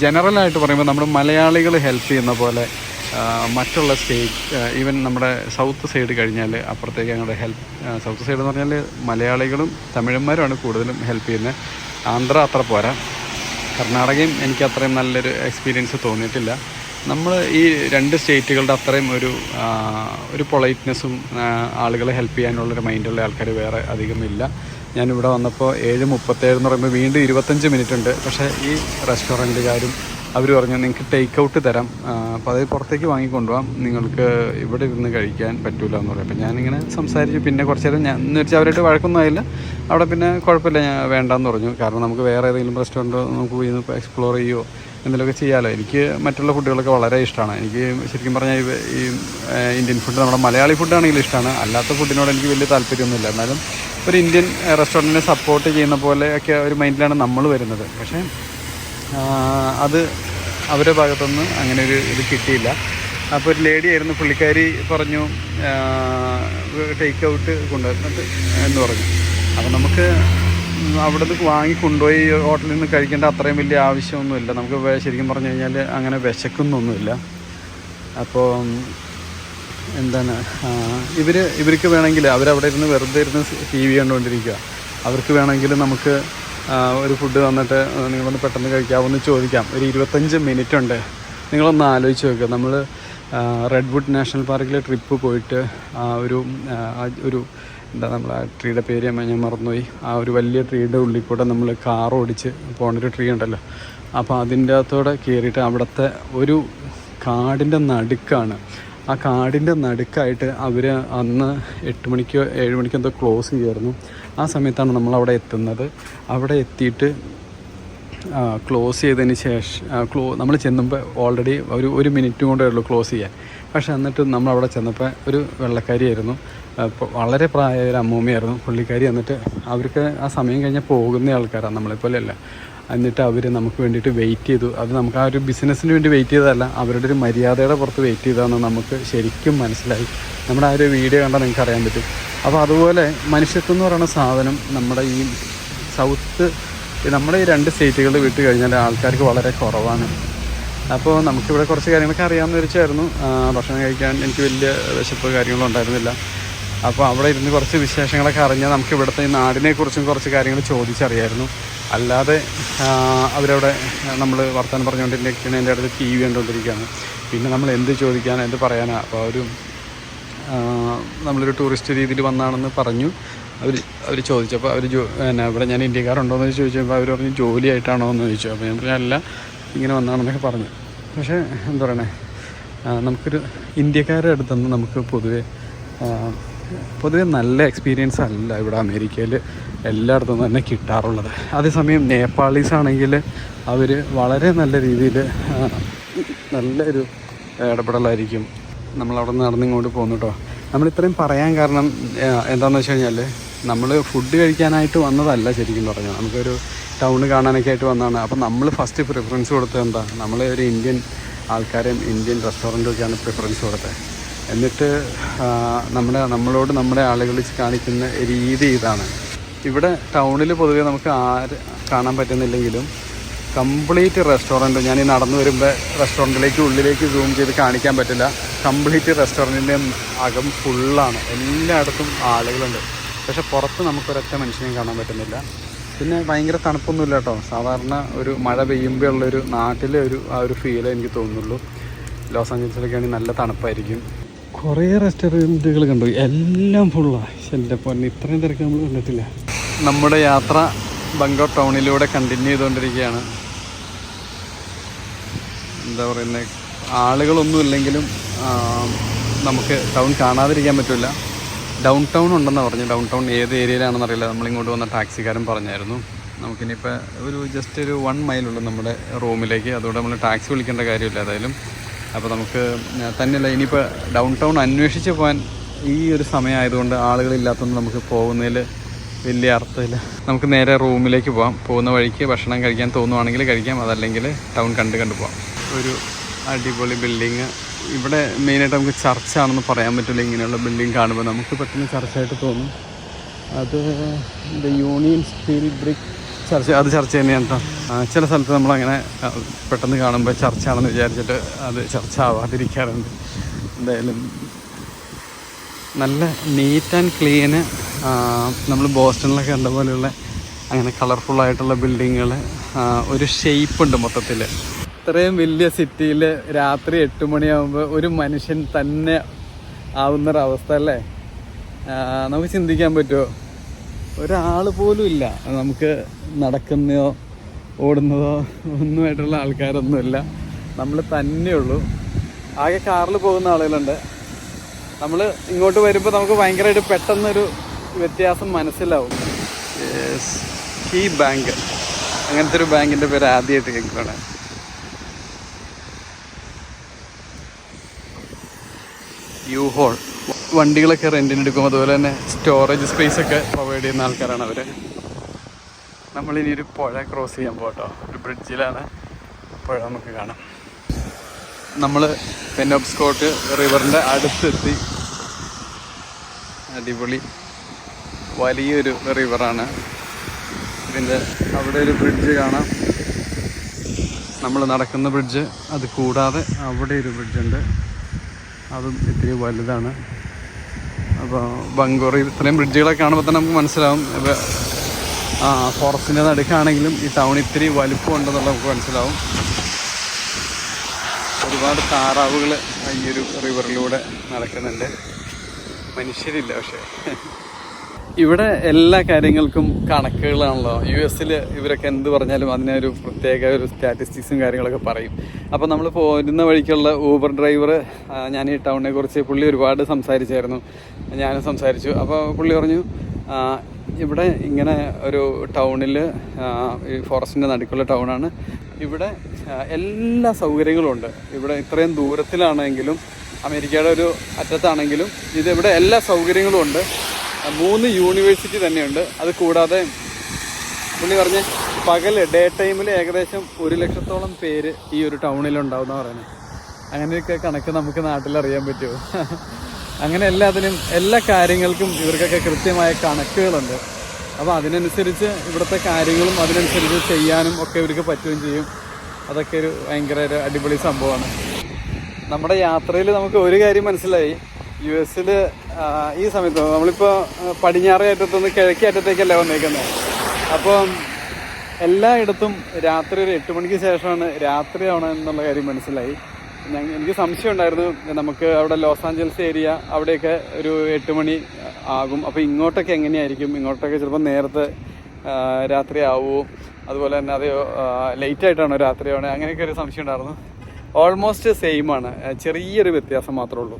ജനറലായിട്ട് പറയുമ്പോൾ നമ്മുടെ മലയാളികൾ ഹെൽപ്പ് ചെയ്യുന്ന പോലെ മറ്റുള്ള സ്റ്റേറ്റ് ഈവൻ നമ്മുടെ സൗത്ത് സൈഡ് കഴിഞ്ഞാൽ അപ്പുറത്തേക്ക് ഞങ്ങളുടെ ഹെൽപ്പ് സൗത്ത് സൈഡ് എന്ന് പറഞ്ഞാൽ മലയാളികളും തമിഴന്മാരുമാണ് കൂടുതലും ഹെൽപ്പ് ചെയ്യുന്നത്. ആന്ധ്ര അത്ര പോരാ. കർണാടകയും എനിക്ക് അത്രയും നല്ലൊരു എക്സ്പീരിയൻസ് തോന്നിയിട്ടില്ല. നമ്മൾ ഈ രണ്ട് സ്റ്റേറ്റുകളുടെ അത്രയും ഒരു ഒരു പൊളൈറ്റ്നെസ്സും ആളുകളെ ഹെൽപ്പ് ചെയ്യാനുള്ളൊരു മൈൻഡുള്ള ആൾക്കാർ വേറെ അധികമില്ല ഞാനിവിടെ വന്നപ്പോൾ ഏഴ് മുപ്പത്തേഴ് എന്ന് പറയുമ്പോൾ വീണ്ടും ഇരുപത്തഞ്ച് മിനിറ്റ് ഉണ്ട്. പക്ഷേ ഈ റെസ്റ്റോറന്റുകാരും അവർ പറഞ്ഞു നിങ്ങൾക്ക് ടേക്ക് ഔട്ട് തരാം. അപ്പോൾ അത് പുറത്തേക്ക് വാങ്ങിക്കൊണ്ടുപോകാം നിങ്ങൾക്ക് ഇവിടെ ഇരുന്ന് കഴിക്കാൻ പറ്റൂല എന്ന് പറയും അപ്പോൾ ഞാനിങ്ങനെ സംസാരിച്ചു. പിന്നെ കുറച്ച് നേരം ഞാൻ എന്ന് വെച്ചാൽ അവരായിട്ട് വഴക്കൊന്നും ആയില്ല. അവിടെ പിന്നെ കുഴപ്പമില്ല ഞാൻ വേണ്ടാന്ന് പറഞ്ഞു. കാരണം നമുക്ക് വേറെ ഏതെങ്കിലും റെസ്റ്റോറന്റ് നമുക്ക് പോയി എക്സ്പ്ലോർ ചെയ്യുമോ എന്തെങ്കിലുമൊക്കെ ചെയ്യാമല്ലോ എനിക്ക് മറ്റുള്ള ഫുഡുകളൊക്കെ വളരെ ഇഷ്ടമാണ്. എനിക്ക് ശരിക്കും പറഞ്ഞാൽ ഈ ഇന്ത്യൻ ഫുഡ് നമ്മുടെ മലയാളി ഫുഡാണെങ്കിലും ഇഷ്ടമാണ്. അല്ലാത്ത ഫുഡിനോട് എനിക്ക് വലിയ താല്പര്യമൊന്നുമില്ല. എന്നാലും ഒരു ഇന്ത്യൻ റെസ്റ്റോറന്റിനെ സപ്പോർട്ട് ചെയ്യുന്ന പോലെയൊക്കെ ഒരു മൈൻഡിലാണ് നമ്മൾ വരുന്നത്. പക്ഷേ അത് അവരുടെ ഭാഗത്തുനിന്ന് അങ്ങനെ ഒരു ഇത് കിട്ടിയില്ല. അപ്പോൾ ഒരു ലേഡി ആയിരുന്നു പുള്ളിക്കാരി പറഞ്ഞു ടേക്ക് ഔട്ട് കൊണ്ടുവന്നിട്ട് എന്ന് പറഞ്ഞു. അപ്പോൾ നമുക്ക് അവിടെ നിന്ന് വാങ്ങി കൊണ്ടുപോയി ഹോട്ടലിൽ നിന്ന് കഴിക്കേണ്ട അത്രയും വലിയ ആവശ്യമൊന്നുമില്ല. നമുക്ക് ശരിക്കും പറഞ്ഞു കഴിഞ്ഞാൽ അങ്ങനെ വിശക്കുന്നൊന്നുമില്ല. അപ്പോൾ എന്താണ് ഇവർ ഇവർക്ക് വേണമെങ്കിൽ അവരവിടെ ഇരുന്ന് വെറുതെ ഇരുന്ന് ടി വി കണ്ടുകൊണ്ടിരിക്കുക. അവർക്ക് വേണമെങ്കിൽ നമുക്ക് ഒരു ഫുഡ് തന്നിട്ട് നിങ്ങളൊന്ന് പെട്ടെന്ന് കഴിക്കാമെന്ന് ചോദിക്കാം. ഒരു ഇരുപത്തഞ്ച് മിനിറ്റ് ഉണ്ട്. നിങ്ങളൊന്ന് ആലോചിച്ച് നോക്കുക നമ്മൾ റെഡ്വുഡ് നാഷണൽ പാർക്കിലെ ട്രിപ്പ് പോയിട്ട് ആ ഒരു ഒരു എന്താ നമ്മൾ ആ ട്രീയുടെ പേര് ഞാൻ ഞാൻ മറന്നുപോയി. ആ ഒരു വലിയ ട്രീയുടെ ഉള്ളിൽ കൂടെ നമ്മൾ കാർ ഓടിച്ച് പോണൊരു ട്രീ ഉണ്ടല്ലോ. അപ്പോൾ അതിന്റെ അകത്തോടെ കയറിയിട്ട് അവിടുത്തെ ഒരു കാടിന്റെ നടുക്കാണ്. ആ കാടിന്റെ നടുക്കായിട്ട് അവർ അന്ന് എട്ട് മണിക്കോ ഏഴ് മണിക്കോ എന്തോ ക്ലോസ് ചെയ്യായിരുന്നു. ആ സമയത്താണ് നമ്മൾ അവിടെ എത്തുന്നത്. അവിടെ എത്തിയിട്ട് ക്ലോസ് ചെയ്തതിന് ശേഷം ക്ലോ നമ്മൾ ചെന്നപ്പോൾ ഓൾറെഡി ഒരു ഒരു മിനിറ്റ് കൊണ്ടേ ഉള്ളൂ ക്ലോസ് ചെയ്യാൻ. പക്ഷെ എന്നിട്ട് നമ്മൾ അവിടെ ചെന്നപ്പോൾ ഒരു വെള്ളക്കാരിയായിരുന്നു. വളരെ പ്രായമായ ഒരു അമ്മൂമ്മയായിരുന്നു. പുള്ളിക്കാരി എന്നിട്ട് അവർക്ക് ആ സമയം കഴിഞ്ഞാൽ പോകുന്ന ആൾക്കാരാണ് നമ്മളെപ്പോലെയല്ല. എന്നിട്ട് അവർ നമുക്ക് വേണ്ടിയിട്ട് വെയിറ്റ് ചെയ്തു. അത് നമുക്ക് ആ ഒരു ബിസിനസ്സിന് വേണ്ടി വെയിറ്റ് ചെയ്തതല്ല അവരുടെ ഒരു മര്യാദയുടെ പുറത്ത് വെയിറ്റ് ചെയ്തതെന്ന് നമുക്ക് ശരിക്കും മനസ്സിലായി. നമ്മുടെ ആ ഒരു വീഡിയോ കണ്ടാൽ നിങ്ങൾക്ക് അറിയാൻ പറ്റും. അപ്പോൾ അതുപോലെ മനുഷ്യത്വം എന്ന് പറയുന്ന സാധനം നമ്മുടെ ഈ സൗത്ത് നമ്മുടെ ഈ രണ്ട് സ്റ്റേറ്റുകൾ വിട്ട് കഴിഞ്ഞാൽ ആൾക്കാർക്ക് വളരെ കുറവാണ്. അപ്പോൾ നമുക്കിവിടെ കുറച്ച് കാര്യങ്ങളൊക്കെ അറിയാമെന്ന് വെച്ചായിരുന്നു ഭക്ഷണം കഴിക്കാൻ എനിക്ക് വലിയ വിശപ്പ് കാര്യങ്ങളും ഉണ്ടായിരുന്നില്ല. അപ്പോൾ അവിടെ ഇരുന്ന് കുറച്ച് വിശേഷങ്ങളൊക്കെ അറിഞ്ഞാൽ നമുക്ക് ഇവിടുത്തെ ഈ നാടിനെക്കുറിച്ചും കുറച്ച് കാര്യങ്ങൾ ചോദിച്ചറിയായിരുന്നു. അല്ലാതെ അവരവിടെ നമ്മൾ വർത്തമാനം പറഞ്ഞുകൊണ്ടിരിക്കുന്ന എന്റെ അടുത്ത് ടി വി കണ്ടുകൊണ്ടിരിക്കുകയാണ്. പിന്നെ നമ്മൾ എന്ത് ചോദിക്കാനാണ് എന്ത് പറയാനാണ് അപ്പോൾ ഒരു നമ്മളൊരു ടൂറിസ്റ്റ് രീതിയിൽ വന്നാണെന്ന് പറഞ്ഞു. അവർ അവർ ചോദിച്ചപ്പോൾ അവർ ജോ എന്നാ ഇവിടെ ഞാൻ ഇന്ത്യക്കാരുണ്ടോയെന്ന് ചോദിച്ചപ്പോൾ അവർ പറഞ്ഞു ജോലിയായിട്ടാണോ? എന്ന് ചോദിച്ചു. അപ്പോൾ ഞാൻ പറഞ്ഞു അല്ല ഇങ്ങനെ വന്നാണെന്നൊക്കെ പറഞ്ഞു. പക്ഷേ എന്താ പറയണേ? നമുക്കൊരു ഇന്ത്യക്കാരുടെ അടുത്തുനിന്ന് നമുക്ക് പൊതുവെ പൊതുവെ നല്ല എക്സ്പീരിയൻസ് അല്ല ഇവിടെ അമേരിക്കയിൽ എല്ലായിടത്തും തന്നെ കിട്ടാറുള്ളത്. അതേസമയം നേപ്പാളീസ് ആണെങ്കിൽ അവർ വളരെ നല്ല രീതിയിൽ നല്ലൊരു ഇടപെടലായിരിക്കും. നമ്മളവിടെ നിന്ന് നടന്നിങ്ങോട്ട് പോകുന്നു കേട്ടോ നമ്മളിത്രയും പറയാൻ കാരണം എന്താണെന്ന് വെച്ച് കഴിഞ്ഞാൽ നമ്മൾ ഫുഡ് കഴിക്കാനായിട്ട് വന്നതല്ല ശരിക്കും പറഞ്ഞാൽ നമുക്കൊരു ടൗൺ കാണാനൊക്കെ ആയിട്ട് വന്നതാണ്. അപ്പം നമ്മൾ ഫസ്റ്റ് പ്രിഫറൻസ് കൊടുത്തത് എന്താ? നമ്മൾ ഒരു ഇന്ത്യൻ ആൾക്കാരെയും ഇന്ത്യൻ റെസ്റ്റോറന്റൊക്കെയാണ് പ്രിഫറൻസ് കൊടുത്തത്. എന്നിട്ട് നമ്മുടെ നമ്മളോട് നമ്മുടെ ആളുകൾ കാണിക്കുന്ന രീതി ഇതാണ്. ഇവിടെ ടൗണിൽ പൊതുവെ നമുക്ക് ആര് കാണാൻ പറ്റുന്നില്ലെങ്കിലും കംപ്ലീറ്റ് റെസ്റ്റോറന്റ് ഞാൻ ഈ നടന്നു വരുമ്പോൾ റെസ്റ്റോറന്റിലേക്ക് ഉള്ളിലേക്ക് സൂം ചെയ്ത് കാണിക്കാൻ പറ്റില്ല. കംപ്ലീറ്റ് റെസ്റ്റോറന്റിന്റെ അകം ഫുള്ളാണ് എല്ലായിടത്തും ആളുകളുണ്ട്. പക്ഷെ പുറത്ത് നമുക്കൊരൊറ്റ മനുഷ്യനെയും കാണാൻ പറ്റുന്നില്ല. പിന്നെ ഭയങ്കര തണുപ്പൊന്നുമില്ല കേട്ടോ. സാധാരണ ഒരു മഴ പെയ്യുമ്പോൾ ഉള്ളൊരു നാട്ടിലെ ഒരു ആ ഒരു ഫീലേ എനിക്ക് തോന്നുന്നുള്ളൂ. ലോസ് ആഞ്ചൽസിലൊക്കെ ആണെങ്കിൽ നല്ല തണുപ്പായിരിക്കും. കുറേ റെസ്റ്റോറന്റുകൾ കണ്ടു. എല്ലാം ഫുള്ളാണ് എന്റെ പൊന്നെ ഇത്രയും തിരക്ക് നമ്മൾ കണ്ടിട്ടില്ല. നമ്മുടെ യാത്ര ബംഗോർ ടൗണിലൂടെ കണ്ടിന്യൂ ചെയ്തുകൊണ്ടിരിക്കുകയാണ്. എന്താ പറയുന്നത് ആളുകളൊന്നും ഇല്ലെങ്കിലും നമുക്ക് ടൗൺ കാണാതിരിക്കാൻ പറ്റില്ല ഡൗൺ ടൗൺ ഉണ്ടെന്നാണ് പറഞ്ഞു ഡൗൺ ടൗൺ ഏത് ഏരിയയിലാണെന്ന് അറിയില്ല. നമ്മളിങ്ങോട്ട് വന്ന ടാക്സിക്കാരൻ പറഞ്ഞായിരുന്നു. നമുക്കിനിയിപ്പോൾ ഒരു ജസ്റ്റ് ഒരു വൺ മൈലുള്ളൂ നമ്മുടെ റൂമിലേക്ക് അതുകൊണ്ട് നമ്മൾ ടാക്സി വിളിക്കേണ്ട കാര്യമില്ല. ഏതായാലും അപ്പോൾ നമുക്ക് തന്നെയല്ല ഇനിയിപ്പോൾ ഡൗൺ ടൗൺ അന്വേഷിച്ച് പോകാൻ ഈ ഒരു സമയമായതുകൊണ്ട് ആളുകളില്ലാത്തതുകൊണ്ട് നമുക്ക് പോകുന്നതിൽ വലിയ അർത്ഥമില്ല. നമുക്ക് നേരെ റൂമിലേക്ക് പോകാം പോകുന്ന വഴിക്ക് ഭക്ഷണം കഴിക്കാൻ തോന്നുവാണെങ്കിൽ കഴിക്കാം. അതല്ലെങ്കിൽ ടൗൺ കണ്ട് കണ്ട് പോകാം ഒരു അടിപൊളി ബിൽഡിങ് ഇവിടെ മെയിനായിട്ട് നമുക്ക് ചർച്ചാണെന്ന് പറയാൻ പറ്റില്ല. ഇങ്ങനെയുള്ള ബിൽഡിങ് കാണുമ്പോൾ നമുക്ക് പെട്ടെന്ന് ചർച്ചായിട്ട് തോന്നും. അത് ദ യൂണിയൻ സ്റ്റീൽ ബ്രിക്ക് ചർച്ച അത് ചർച്ച തന്നെയാണ് ചില സ്ഥലത്ത് നമ്മളങ്ങനെ പെട്ടെന്ന് കാണുമ്പോൾ ചർച്ചയാണെന്ന് വിചാരിച്ചിട്ട് അത് ചർച്ച ആവാതിരിക്കാറുണ്ട് എന്തായാലും നല്ല നീറ്റ് ആൻഡ് ക്ലീന് നമ്മൾ ബോസ്റ്റണിലൊക്കെ കണ്ട പോലെയുള്ള അങ്ങനെ കളർഫുള്ളായിട്ടുള്ള ബിൽഡിങ്ങുകൾ ഒരു ഷേപ്പ് ഉണ്ട് മൊത്തത്തിൽ ഇത്രയും വലിയ സിറ്റിയിൽ രാത്രി എട്ട് മണിയാകുമ്പോൾ ഒരു മനുഷ്യൻ തന്നെ ആവുന്നൊരവസ്ഥ അല്ലേ? നമുക്ക് ചിന്തിക്കാൻ പറ്റുമോ ഒരാൾ പോലും ഇല്ല. നമുക്ക് നടക്കുന്നതോ ഓടുന്നതോ ഒന്നുമായിട്ടുള്ള ആൾക്കാരൊന്നുമില്ല. നമ്മൾ തന്നെയുള്ളൂ ആകെ കാറിൽ പോകുന്ന ആളുകളുണ്ട്. നമ്മൾ ഇങ്ങോട്ട് വരുമ്പോൾ നമുക്ക് ഭയങ്കരമായിട്ട് പെട്ടെന്നൊരു വ്യത്യാസം മനസ്സിലാവും. ഈ ബാങ്ക് അങ്ങനത്തെ ഒരു ബാങ്കിന്റെ പേര് ആദ്യമായിട്ട് കേൾക്കുകയാണ് യു ഹോൾ വണ്ടികളൊക്കെ റെന്റിന് എടുക്കും. അതുപോലെ തന്നെ സ്റ്റോറേജ് സ്പേസ് ഒക്കെ പ്രൊവൈഡ് ചെയ്യുന്ന ആൾക്കാരാണ് അവർ നമ്മളിനി ഒരു പുഴ ക്രോസ് ചെയ്യാൻ പോട്ടോ ഒരു ബ്രിഡ്ജിലാണ് പുഴ നമുക്ക് കാണാം. നമ്മൾ പെനോബ്സ്കോട്ട് റിവറിന്റെ അടുത്തെത്തി. അടിപൊളി വലിയൊരു റിവറാണ് ഇതിന്റെ അവിടെ ഒരു ബ്രിഡ്ജ് കാണാം. നമ്മൾ നടക്കുന്ന ബ്രിഡ്ജ് അത് കൂടാതെ അവിടെ ഒരു ബ്രിഡ്ജുണ്ട് അതും ഇത്തിരി വലുതാണ്. അപ്പോൾ ബംഗൂർ ഇത്രയും ബ്രിഡ്ജുകളൊക്കെ കാണുമ്പോൾ തന്നെ നമുക്ക് മനസ്സിലാവും. ഇപ്പോൾ ഫോറസ്റ്റിന്റെ നടുക്കാണെങ്കിലും ഈ ടൗൺ ഇത്തിരി വലുപ്പം ഉണ്ടെന്നുള്ളത് നമുക്ക് മനസ്സിലാവും. ഒരുപാട് താറാവുകൾ ഈ ഒരു റിവറിലൂടെ നടക്കുന്നുണ്ട്. മനുഷ്യരില്ല പക്ഷേ. ഇവിടെ എല്ലാ കാര്യങ്ങൾക്കും കണക്കുകളാണല്ലോ. യു എസിൽ ഇവരൊക്കെ എന്ത് പറഞ്ഞാലും അതിനൊരു പ്രത്യേക ഒരു സ്റ്റാറ്റിസ്റ്റിക്സും കാര്യങ്ങളൊക്കെ പറയും. അപ്പോൾ നമ്മൾ പോരുന്ന വഴിക്കുള്ള ഊബർ ഡ്രൈവർ ഞാൻ ഈ ടൗണിനെ കുറിച്ച് പുള്ളി ഒരുപാട് സംസാരിച്ചായിരുന്നു. ഞാനും സംസാരിച്ചു. അപ്പോൾ പുള്ളി പറഞ്ഞു ഇവിടെ ഇങ്ങനെ ഒരു ടൗണിൽ ഈ ഫോറസ്റ്റിന്റെ നടുക്കുള്ള ടൗണാണ് ഇവിടെ എല്ലാ സൗകര്യങ്ങളും ഉണ്ട്. ഇവിടെ ഇത്രയും ദൂരത്തിലാണെങ്കിലും അമേരിക്കയുടെ ഒരു അറ്റത്താണെങ്കിലും ഇതിവിടെ എല്ലാ സൗകര്യങ്ങളും ഉണ്ട്. മൂന്ന് യൂണിവേഴ്സിറ്റി തന്നെയുണ്ട്. അത് കൂടാതെ പുള്ളി പറഞ്ഞ് പകൽ ഡേ ടൈമിൽ ഏകദേശം ഒരു ലക്ഷത്തോളം പേര് ഈ ഒരു ടൗണിലുണ്ടാവും എന്ന് പറയുന്നത് അങ്ങനെയൊക്കെ കണക്ക് നമുക്ക് നാട്ടിൽ അറിയാൻ പറ്റുമോ അങ്ങനെ എല്ലാത്തിനും എല്ലാ കാര്യങ്ങൾക്കും ഇവർക്കൊക്കെ കൃത്യമായ കണക്കുകളുണ്ട്. അപ്പോൾ അതിനനുസരിച്ച് ഇവിടുത്തെ കാര്യങ്ങളും അതിനനുസരിച്ച് ചെയ്യാനും ഒക്കെ ഇവർക്ക് പറ്റുകയും ചെയ്യും. അതൊക്കെ ഒരു ഭയങ്കര ഒരു അടിപൊളി സംഭവമാണ്. നമ്മുടെ യാത്രയിൽ നമുക്ക് ഒരു കാര്യം മനസ്സിലായി. യു എസിൽ ഈ സമയത്ത് നമ്മളിപ്പോൾ പടിഞ്ഞാറേ അറ്റത്തുനിന്ന് കിഴക്കേ അറ്റത്തേക്കല്ലേ വന്നേക്കുന്നത് അപ്പം എല്ലായിടത്തും രാത്രി ഒരു എട്ട് മണിക്ക് ശേഷമാണ് രാത്രിയാണ് എന്നുള്ള കാര്യം മനസ്സിലായി. എനിക്ക് സംശയം ഉണ്ടായിരുന്നു നമുക്ക് അവിടെ ലോസ് ആഞ്ചൽസ് ഏരിയ അവിടെയൊക്കെ ഒരു എട്ട് മണി ആകും. അപ്പോൾ ഇങ്ങോട്ടൊക്കെ എങ്ങനെയായിരിക്കും? ഇങ്ങോട്ടൊക്കെ ചിലപ്പോൾ നേരത്തെ രാത്രി ആവുമോ അതുപോലെ തന്നെ അത് ലേറ്റ് ആയിട്ടാണോ ആവണേ? അങ്ങനെയൊക്കെ ഒരു സംശയം ഉണ്ടായിരുന്നു. ഓൾമോസ്റ്റ് സെയിം ആണ്. ചെറിയൊരു വ്യത്യാസം മാത്രമേ ഉള്ളൂ.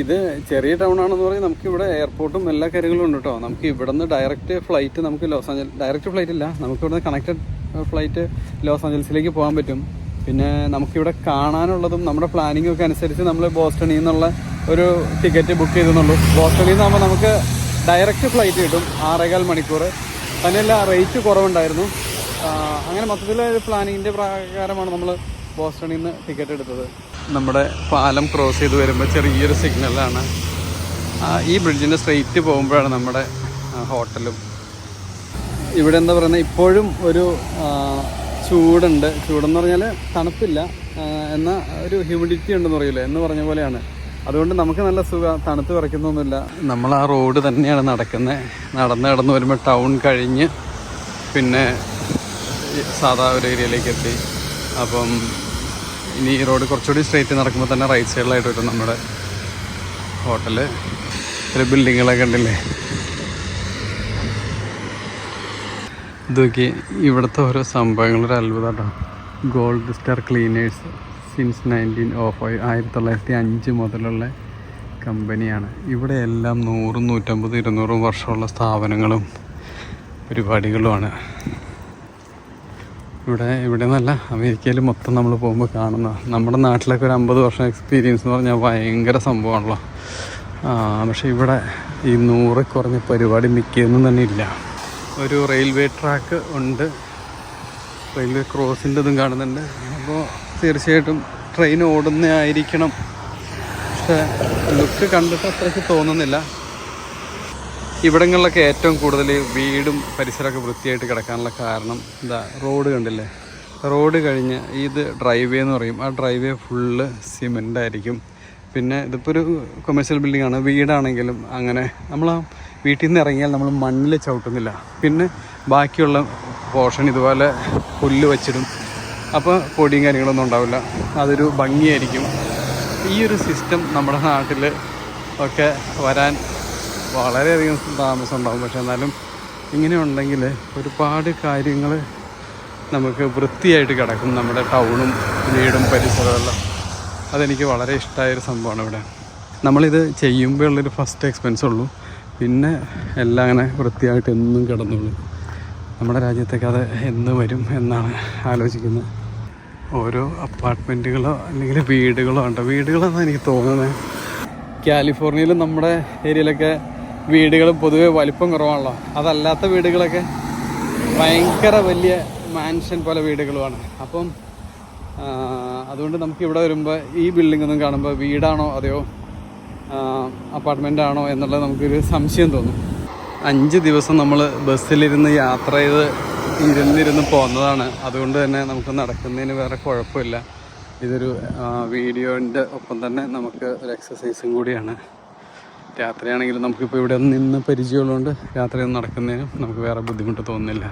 ഇത് ചെറിയ ടൗൺ ആണെന്ന് പറഞ്ഞാൽ നമുക്ക് ഇവിടെ എയർപോർട്ടും എല്ലാ കാര്യങ്ങളും ഉണ്ട് കേട്ടോ നമുക്ക് ഇവിടുന്ന് ഡയറക്റ്റ് ഫ്ലൈറ്റ് നമുക്ക് ലോസ് ആഞ്ചൽ ഡയറക്റ്റ് ഫ്ലൈറ്റ് ഇല്ല. നമുക്ക് ഇവിടുന്ന് കണക്റ്റഡ് ഫ്ലൈറ്റ് ലോസ് ആഞ്ചൽസിലേക്ക് പോകാൻ പറ്റും. പിന്നെ നമുക്കിവിടെ കാണാനുള്ളതും നമ്മുടെ പ്ലാനിങ് ഒക്കെ അനുസരിച്ച് നമ്മൾ ബോസ്റ്റണിൽ നിന്നുള്ള ഒരു ടിക്കറ്റ് ബുക്ക് ചെയ്തെന്നുള്ളൂ. ബോസ്റ്റണിൽ നിന്നാകുമ്പോൾ നമുക്ക് ഡയറക്റ്റ് ഫ്ലൈറ്റ് കിട്ടും. ആറേകാൽ മണിക്കൂർ. തന്നെയല്ല റേറ്റ് കുറവുണ്ടായിരുന്നു. അങ്ങനെ മൊത്തത്തിൽ പ്ലാനിങ്ങിന്റെ പ്രകാരമാണ് നമ്മൾ ബോസ്റ്റണിൽ നിന്ന് ടിക്കറ്റ് എടുത്തത്. നമ്മുടെ പാലം ക്രോസ് ചെയ്ത് വരുമ്പോൾ ചെറിയൊരു സിഗ്നലാണ് ഈ ബ്രിഡ്ജിന്റെ സ്ട്രെയിറ്റ് പോകുമ്പോഴാണ് നമ്മുടെ ഹോട്ടലും ഇവിടെ എന്താ പറയുന്നത് ഇപ്പോഴും ഒരു ചൂടുണ്ട്. ചൂടെന്ന് പറഞ്ഞാൽ തണുപ്പില്ല. എന്നാൽ ഒരു ഹ്യൂമിഡിറ്റി ഉണ്ടെന്ന് പറയില്ലേ എന്ന് പറഞ്ഞ പോലെയാണ്. അതുകൊണ്ട് നമുക്ക് നല്ല സുഖ തണുത്ത് വിറയ്ക്കുന്നൊന്നുമില്ല. നമ്മൾ ആ റോഡ് തന്നെയാണ് നടക്കുന്നത് നടന്ന് നടന്ന് വരുമ്പോൾ ടൗൺ കഴിഞ്ഞ് പിന്നെ സാധാ ഒരു ഏരിയയിലേക്ക് എത്തി. അപ്പം ഇനി ഈ റോഡ് കുറച്ചുകൂടി സ്ട്രേറ്റ് നടക്കുമ്പോൾ തന്നെ റൈറ്റ് സൈഡിലായിട്ട് വരും നമ്മുടെ ഹോട്ടൽ ഒരു ബിൽഡിങ്ങുകളൊക്കെ ഉണ്ടല്ലേ ഇത് നോക്കി ഇവിടുത്തെ ഓരോ സംഭവങ്ങളൊരു അത്ഭുതമാണ് gold star cleaners since nineteen of ആയിരത്തി തൊള്ളായിരത്തി അഞ്ച് മുതലുള്ള കമ്പനിയാണ് ഇവിടെ എല്ലാം നൂറും നൂറ്റമ്പത് ഇരുന്നൂറും വർഷമുള്ള സ്ഥാപനങ്ങളും പരിപാടികളുമാണ്. ഇവിടെ ഇവിടെ നിന്നല്ല അമേരിക്കയിൽ മൊത്തം നമ്മൾ പോകുമ്പോൾ കാണുന്ന നമ്മുടെ നാട്ടിലൊക്കെ ഒരു അമ്പത് വർഷം എക്സ്പീരിയൻസ് എന്ന് പറഞ്ഞാൽ ഭയങ്കര സംഭവമാണല്ലോ. പക്ഷേ ഇവിടെ ഈ നൂറ് കുറഞ്ഞ പരിപാടി മിക്കൊന്നും തന്നെ ഇല്ല. ഒരു റെയിൽവേ ട്രാക്ക് ഉണ്ട്. റെയിൽവേ ക്രോസിന്റെ ഇതും കാണുന്നുണ്ട്. അപ്പോൾ തീർച്ചയായിട്ടും ട്രെയിൻ ഓടുന്നതായിരിക്കണം. പക്ഷേ ലുക്ക് കണ്ടിട്ട് അത്രയ്ക്ക് തോന്നുന്നില്ല. ഇവിടങ്ങളിലൊക്കെ ഏറ്റവും കൂടുതൽ വീടും പരിസരമൊക്കെ വൃത്തിയായിട്ട് കിടക്കാനുള്ള കാരണം എന്താ റോഡ് കണ്ടില്ലേ? റോഡ് കഴിഞ്ഞ് ഇത് ഡ്രൈവ് എന്ന് പറയും. ആ ഡ്രൈവ് ഫുള്ള് സിമെന്റ് ആയിരിക്കും. പിന്നെ ഇതിപ്പോൾ ഒരു കൊമേഴ്ഷ്യൽ ബിൽഡിംഗ് ആണ്. വീടാണെങ്കിലും അങ്ങനെ നമ്മൾ ആ വീട്ടിൽ നിന്ന് ഇറങ്ങിയാൽ നമ്മൾ മണ്ണിൽ ചവിട്ടുന്നില്ല. പിന്നെ ബാക്കിയുള്ള പോർഷൻ ഇതുപോലെ പുല്ല് വച്ചിടും. അപ്പോൾ പൊടിയും കാര്യങ്ങളൊന്നും ഉണ്ടാവില്ല. അതൊരു ഭംഗിയായിരിക്കും. ഈ ഒരു സിസ്റ്റം നമ്മുടെ നാട്ടിൽ ഒക്കെ വരാൻ വളരെയധികം താമസം ഉണ്ടാകും പക്ഷെ എന്നാലും ഇങ്ങനെ ഉണ്ടെങ്കിൽ ഒരുപാട് കാര്യങ്ങൾ നമുക്ക് വൃത്തിയായിട്ട് കിടക്കും. നമ്മുടെ ടൗണും വീടും പരിസരമെല്ലാം അതെനിക്ക് വളരെ ഇഷ്ടമായൊരു സംഭവമാണ് ഇവിടെ. നമ്മളിത് ചെയ്യുമ്പോൾ ഉള്ളൊരു ഫസ്റ്റ് എക്സ്പെൻസ് ഉള്ളൂ. പിന്നെ എല്ലാം അങ്ങനെ വൃത്തിയായിട്ട് എന്നും കിടന്നുള്ളൂ നമ്മുടെ രാജ്യത്തേക്ക് അത് എന്ന് വരും എന്നാണ് ആലോചിക്കുന്നത്. ഓരോ അപ്പാർട്ട്മെന്റുകളോ അല്ലെങ്കിൽ വീടുകളോ ഉണ്ടോ? വീടുകളെന്നാണ് എനിക്ക് തോന്നുന്നത്. കാലിഫോർണിയയിൽ നമ്മുടെ ഏരിയയിലൊക്കെ വീടുകൾ പൊതുവെ വലിപ്പം കുറവാണല്ലോ. അതല്ലാത്ത വീടുകളൊക്കെ ഭയങ്കര വലിയ മാൻഷൻ പോലെ വീടുകളുമാണ്. അപ്പം അതുകൊണ്ട് നമുക്ക് ഇവിടെ വരുമ്പോൾ ഈ ബിൽഡിംഗ് ഒന്നും കാണുമ്പോൾ വീടാണോ അതെയോ അപ്പാർട്ട്മെന്റ് ആണോ എന്നുള്ളത് നമുക്കൊരു സംശയം തോന്നും. അഞ്ച് ദിവസം നമ്മൾ ബസ്സിലിരുന്ന് യാത്ര ചെയ്ത് ഇരുന്നിരുന്ന് പോകുന്നതാണ് അതുകൊണ്ട് തന്നെ നമുക്ക് നടക്കുന്നതിന് വേറെ കുഴപ്പമില്ല. ഇതൊരു വീഡിയോന്റെ ഒപ്പം തന്നെ നമുക്ക് ഒരു എക്സസൈസും കൂടിയാണ്. രാത്രിയാണെങ്കിലും നമുക്കിപ്പോൾ ഇവിടെ നിന്ന് പരിചയമുള്ളതുകൊണ്ട് രാത്രി നടക്കുന്നതിനും നമുക്ക് വേറെ ബുദ്ധിമുട്ട് തോന്നുന്നില്ല.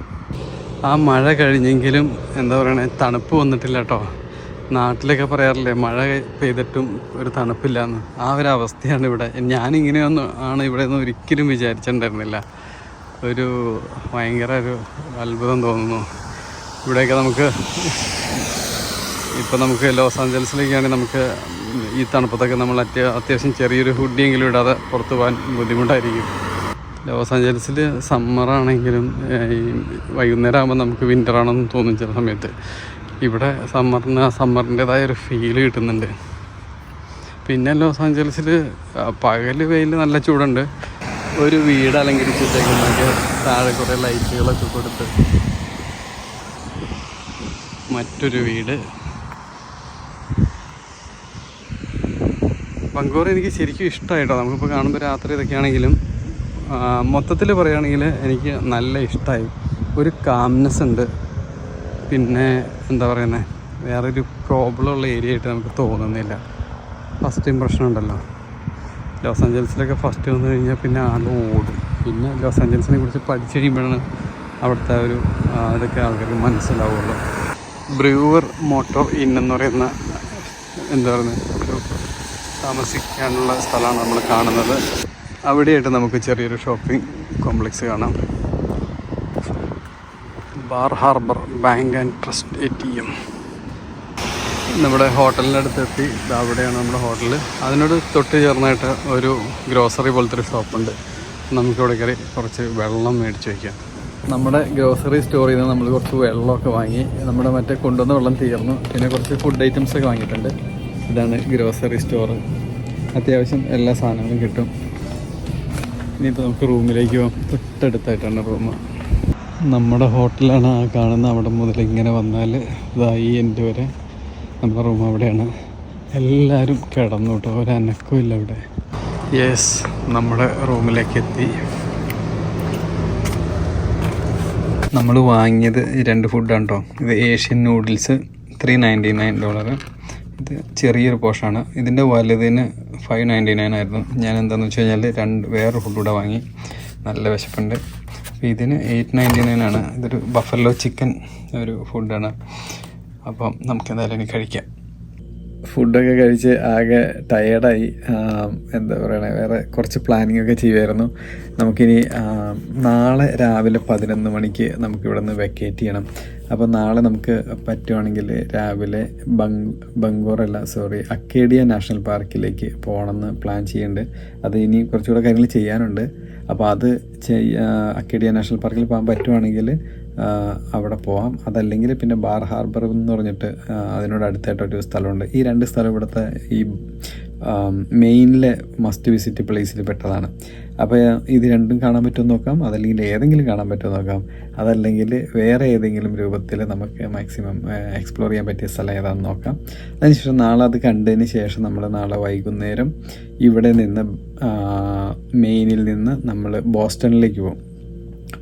ആ മഴ കഴിഞ്ഞെങ്കിലും എന്താ പറയണേ തണുപ്പ് വന്നിട്ടില്ല കേട്ടോ. നാട്ടിലൊക്കെ പറയാറില്ലേ മഴ പെയ്തിട്ടും ഒരു തണുപ്പില്ല എന്ന് ആ ഒരു അവസ്ഥയാണ് ഇവിടെ. ഞാനിങ്ങനെയൊന്നും ആണ് ഇവിടെ ഒന്നും ഒരിക്കലും വിചാരിച്ചിട്ടുണ്ടായിരുന്നില്ല. ഒരു ഭയങ്കര ഒരു അത്ഭുതം തോന്നുന്നു. ഇവിടെയൊക്കെ നമുക്ക് ഇപ്പം നമുക്ക് ലോസ് ആഞ്ചൽസിലേക്കാണെങ്കിൽ നമുക്ക് ഈ തണുപ്പത്തൊക്കെ നമ്മൾ അത്യ അത്യാവശ്യം ചെറിയൊരു ഹുഡിയെങ്കിലും ഇടാതെ പുറത്ത് പോകാൻ ബുദ്ധിമുട്ടായിരിക്കും. ലോസ് ആഞ്ചലസിൽ സമ്മറാണെങ്കിലും ഈ വൈകുന്നേരം ആകുമ്പോൾ നമുക്ക് വിന്റർ ആണെന്ന് തോന്നും ചില സമയത്ത്. ഇവിടെ സമ്മറിന് ആ സമ്മറിന്റെതായ ഒരു ഫീൽ കിട്ടുന്നുണ്ട്. പിന്നെ ലോസ് ആഞ്ചലസിൽ പകൽ വെയിൽ നല്ല ചൂടുണ്ട്. ഒരു വീട് അലങ്കരിച്ചിട്ടേക്കുന്നൊക്കെ താഴെ കുറേ ലൈറ്റുകളൊക്കെ കൊടുത്ത്. മറ്റൊരു വീട് ബംഗൂർ എനിക്ക് ശരിക്കും ഇഷ്ടമായിട്ടോ. നമുക്കിപ്പോൾ കാണുമ്പോൾ രാത്രി ഇതൊക്കെയാണെങ്കിലും മൊത്തത്തിൽ പറയുകയാണെങ്കിൽ എനിക്ക് നല്ല ഇഷ്ടമായി. ഒരു കാംനെസ് ഉണ്ട്. പിന്നെ എന്താ പറയുന്നത് വേറൊരു പ്രോബ്ലം ഉള്ള ഏരിയ ആയിട്ട് നമുക്ക് തോന്നുന്നില്ല. ഫസ്റ്റ് ഇമ്പ്രഷൻ ഉണ്ടല്ലോ. ലോസ് ആഞ്ചൽസിലൊക്കെ ഫസ്റ്റ് വന്നു കഴിഞ്ഞാൽ പിന്നെ ആൾ ഓടും. പിന്നെ ലോസ് ആഞ്ചൽസിനെ കുറിച്ച് പഠിച്ചു കഴിയുമ്പോഴാണ് അവിടുത്തെ ഒരു ഇതൊക്കെ ആൾക്കാർക്ക് മനസ്സിലാവുള്ളൂ. ബ്രൂവർ മോട്ടോർ ഇൻ എന്ന് പറയുന്ന എന്താ പറയുന്നത് താമസിക്കാനുള്ള സ്ഥലമാണ് നമ്മൾ കാണുന്നത്. അവിടെയായിട്ട് നമുക്ക് ചെറിയൊരു ഷോപ്പിംഗ് കോംപ്ലക്സ് കാണാം. Bar Harbor bank and trust A T M നമ്മുടെ ഹോട്ടലിന്റെ അടുത്തെത്തി. അവിടെയാണ് നമ്മുടെ ഹോട്ടൽ അതിനോട് തൊട്ട് ചേർന്നായിട്ട് ഒരു ഗ്രോസറി പോലത്തെ ഒരു ഷോപ്പുണ്ട് നമുക്കിവിടെ കയറി കുറച്ച് വെള്ളം മേടിച്ച് വയ്ക്കാം. നമ്മുടെ ഗ്രോസറി സ്റ്റോറിൽ നിന്ന് നമ്മൾ കുറച്ച് വെള്ളമൊക്കെ വാങ്ങി. നമ്മുടെ മറ്റേ കൊണ്ടുവന്ന വെള്ളം തീർന്നു. പിന്നെ കുറച്ച് ഫുഡ് ഐറ്റംസൊക്കെ വാങ്ങിയിട്ടുണ്ട്. ഇതാണ് ഗ്രോസറി സ്റ്റോർ അത്യാവശ്യം എല്ലാ സാധനങ്ങളും കിട്ടും. ഇനിയിപ്പോൾ നമുക്ക് റൂമിലേക്ക് പോകാം തൊട്ടടുത്തായിട്ടാണ് റൂം. നമ്മുടെ ഹോട്ടലാണ് ആ കാണുന്ന അവിടെ മുതൽ ഇങ്ങനെ വന്നാൽ ഇതായി എന്റെ വരെ നമ്മുടെ റൂം അവിടെയാണ്. എല്ലാവരും കിടന്നു കേട്ടോ ഒരനക്കവും ഇല്ല ഇവിടെ യെസ് നമ്മുടെ റൂമിലേക്ക് എത്തി. നമ്മൾ വാങ്ങിയത് രണ്ട് ഫുഡാണ് കേട്ടോ ഇത് Asian noodles three ninety nine dollar ഇത് ചെറിയൊരു പോഷാണ്. ഇതിന്റെ വലുതിന് ഫൈവ് നയന്റി നയൻ ആയിരുന്നു. ഞാൻ എന്താണെന്ന് വെച്ച് കഴിഞ്ഞാൽ രണ്ട് വേറെ ഫുഡ് കൂടെ വാങ്ങി. നല്ല വിശപ്പുണ്ട്. ഇതിന് എയ്റ്റ് നയന്റി നയൻ ആണ്. ഇതൊരു ബഫല്ലോ ചിക്കൻ ഒരു ഫുഡാണ് അപ്പം നമുക്ക് എന്തായാലും ഇനി കഴിക്കാം. ഫുഡൊക്കെ കഴിച്ച് ആകെ ടയേർഡായി എന്താ പറയണേ വേറെ കുറച്ച് പ്ലാനിങ് ഒക്കെ ചെയ്യുമായിരുന്നു നമുക്കിനി നാളെ രാവിലെ പതിനൊന്ന് മണിക്ക് നമുക്ക് ഇവിടെ നിന്ന് വെക്കേറ്റ് ചെയ്യണം. അപ്പോൾ നാളെ നമുക്ക് പറ്റുവാണെങ്കിൽ രാവിലെ ബങ് ബംഗോറല്ല സോറി അക്കേഡിയ നാഷണൽ പാർക്കിലേക്ക് പോകണമെന്ന് പ്ലാൻ ചെയ്യുന്നുണ്ട്. അത് ഇനി കുറച്ചുകൂടെ കാര്യങ്ങൾ ചെയ്യാനുണ്ട്. അപ്പോൾ അത് അക്കേഡിയ നാഷണൽ പാർക്കിൽ പോകാൻ പറ്റുവാണെങ്കിൽ അവിടെ പോവാം. അതല്ലെങ്കിൽ പിന്നെ ബാർ ഹാർബർ എന്ന് പറഞ്ഞിട്ട് അതിനോട് അതിനോട് അടുത്തായിട്ടൊരു സ്ഥലമുണ്ട്. ഈ രണ്ട് സ്ഥലം ഇവിടുത്തെ ഈ മെയിനിലെ മസ്റ്റ് വിസിറ്റ് പ്ലേസിൽ പെട്ടതാണ്. അപ്പോൾ ഇത് രണ്ടും കാണാൻ പറ്റുമോ നോക്കാം. അതല്ലെങ്കിൽ ഏതെങ്കിലും കാണാൻ പറ്റുമോ നോക്കാം. അതല്ലെങ്കിൽ വേറെ ഏതെങ്കിലും രൂപത്തിൽ നമുക്ക് മാക്സിമം എക്സ്പ്ലോർ ചെയ്യാൻ പറ്റിയ സ്ഥലം ഏതാണെന്ന് നോക്കാം. അതിനുശേഷം നാളെ അത് കണ്ടതിന് ശേഷം നമ്മൾ നാളെ വൈകുന്നേരം ഇവിടെ നിന്ന് മെയിനിൽ നിന്ന് നമ്മൾ ബോസ്റ്റണിലേക്ക് പോകും.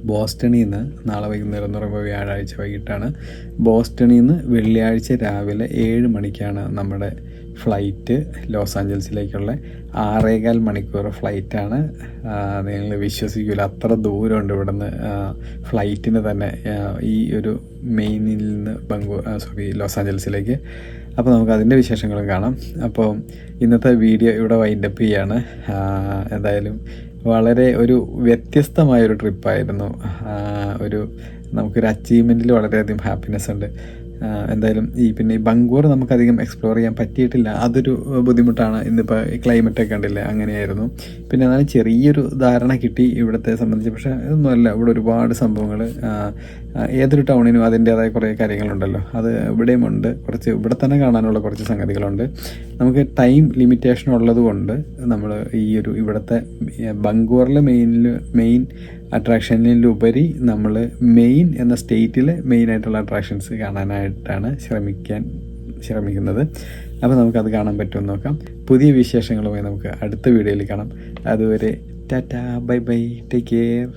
ബോസ്റ്റണിൽ നിന്ന് നാളെ വൈകുന്നേരം എന്ന് പറയുമ്പോൾ വ്യാഴാഴ്ച വൈകിട്ടാണ്. ബോസ്റ്റണിൽ നിന്ന് വെള്ളിയാഴ്ച രാവിലെ ഏഴ് മണിക്കാണ് നമ്മുടെ ഫ്ലൈറ്റ് ലോസ് ആഞ്ചൽസിലേക്കുള്ള. ആറേകാൽ മണിക്കൂർ ഫ്ലൈറ്റാണ്. നിങ്ങൾ വിശ്വസിക്കില്ല അത്ര ദൂരമുണ്ട് ഇവിടുന്ന്. ഫ്ലൈറ്റിന് തന്നെ ഈ ഒരു മെയിനിൽ നിന്ന് ബംഗൂ സോറി ലോസ് ആഞ്ചൽസിലേക്ക്. അപ്പോൾ നമുക്ക് അതിന്റെ വിശേഷങ്ങളും കാണാം. അപ്പോൾ ഇന്നത്തെ വീഡിയോ ഇവിടെ വൈൻഡപ്പ് ചെയ്യാണ്. എന്തായാലും വളരെ ഒരു വ്യത്യസ്തമായൊരു ട്രിപ്പായിരുന്നു. ഒരു നമുക്കൊരു അച്ചീവ്മെന്റിൽ വളരെയധികം ഹാപ്പിനെസ് ഉണ്ട്. എന്തായാലും ഈ പിന്നെ ഈ ബംഗൂർ നമുക്കധികം എക്സ്പ്ലോർ ചെയ്യാൻ പറ്റിയിട്ടില്ല. അതൊരു ബുദ്ധിമുട്ടാണ്. ഇന്നിപ്പോൾ ഒക്കെ ഉണ്ടല്ലേ അങ്ങനെയായിരുന്നു. പിന്നെ എന്നാലും ചെറിയൊരു ധാരണ കിട്ടി ഇവിടുത്തെ സംബന്ധിച്ച്. പക്ഷേ ഇതൊന്നുമല്ല. ഇവിടെ ഒരുപാട് സംഭവങ്ങൾ ഏതൊരു ടൗണിനും അതിന്റേതായ കുറേ കാര്യങ്ങളുണ്ടല്ലോ. അത് ഇവിടെയും ഉണ്ട് കുറച്ച് ഇവിടെ തന്നെ കാണാനുള്ള കുറച്ച് സംഗതികളുണ്ട്. നമുക്ക് ടൈം ലിമിറ്റേഷൻ ഉള്ളത് കൊണ്ട് നമ്മൾ ഈ ഒരു ഇവിടുത്തെ ബംഗൂറിലെ മെയിനിൽ മെയിൻ അട്രാക്ഷനിലുപരി നമ്മൾ മെയിൻ എന്ന സ്റ്റേറ്റിലെ മെയിനായിട്ടുള്ള അട്രാക്ഷൻസ് കാണാനായിട്ടാണ് ശ്രമിക്കാൻ ശ്രമിക്കുന്നത്. അപ്പോൾ നമുക്കത് കാണാൻ പറ്റുമെന്ന് നോക്കാം. പുതിയ വിശേഷങ്ങളുമായി നമുക്ക് അടുത്ത വീഡിയോയിൽ കാണാം. അതുവരെ tata bye bye take care.